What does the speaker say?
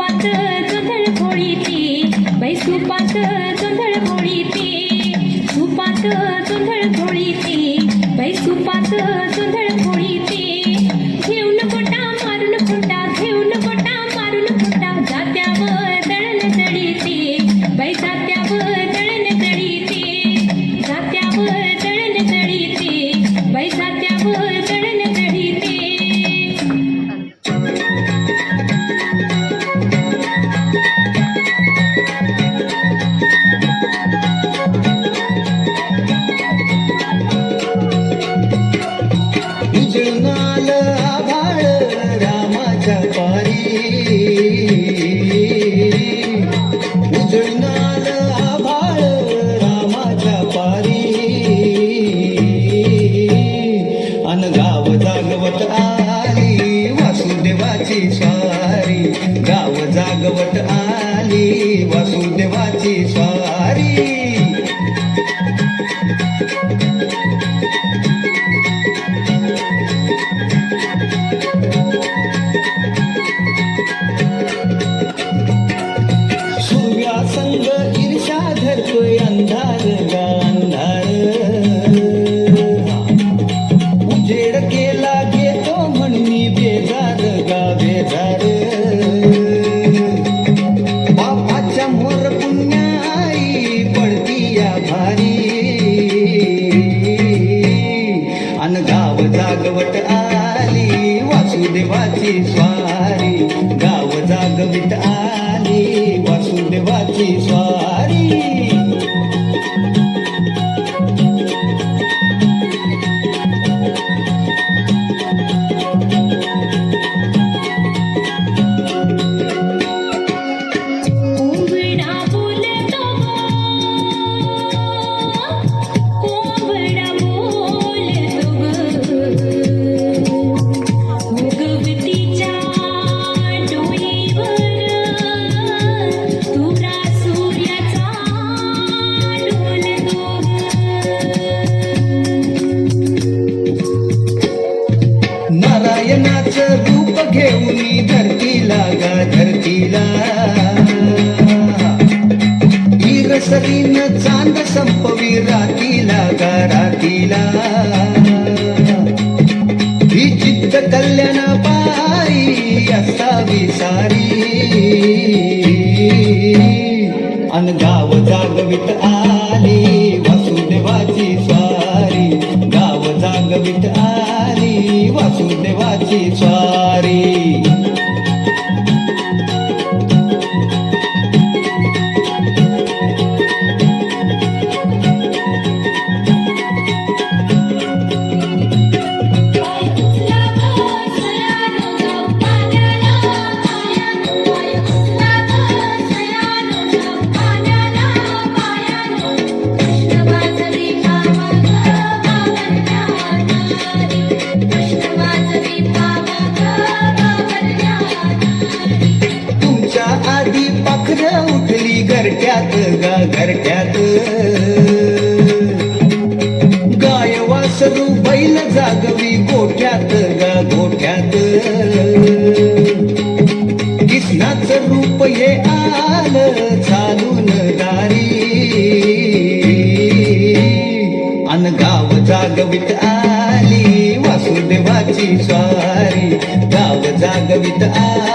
बैसुपात जोंधळ होळी पी बैसुपात जोंधळ होळी पी सुपात जोंधळ होळी पी बैसुपात जोंधळ झेड केला घेतो म्हणणी बापाच्या मोर आई भारी. आली वासुदेवाची स्वारी. गाव जागवित आली धरतीला ईरसरीन चांद संपवी रातीला गा रातीला ही चित्त कल्याण पाई असावी सारी. अन गाव जागवित आ घरट्यात गाय वासरू बैल जागवी गोठ्यात गा गोठ्यात. किसनाच रूप हे आल चालून दारी. अन गाव जागवित आली वासुदेवाची स्वारी. गाव जागवित आली.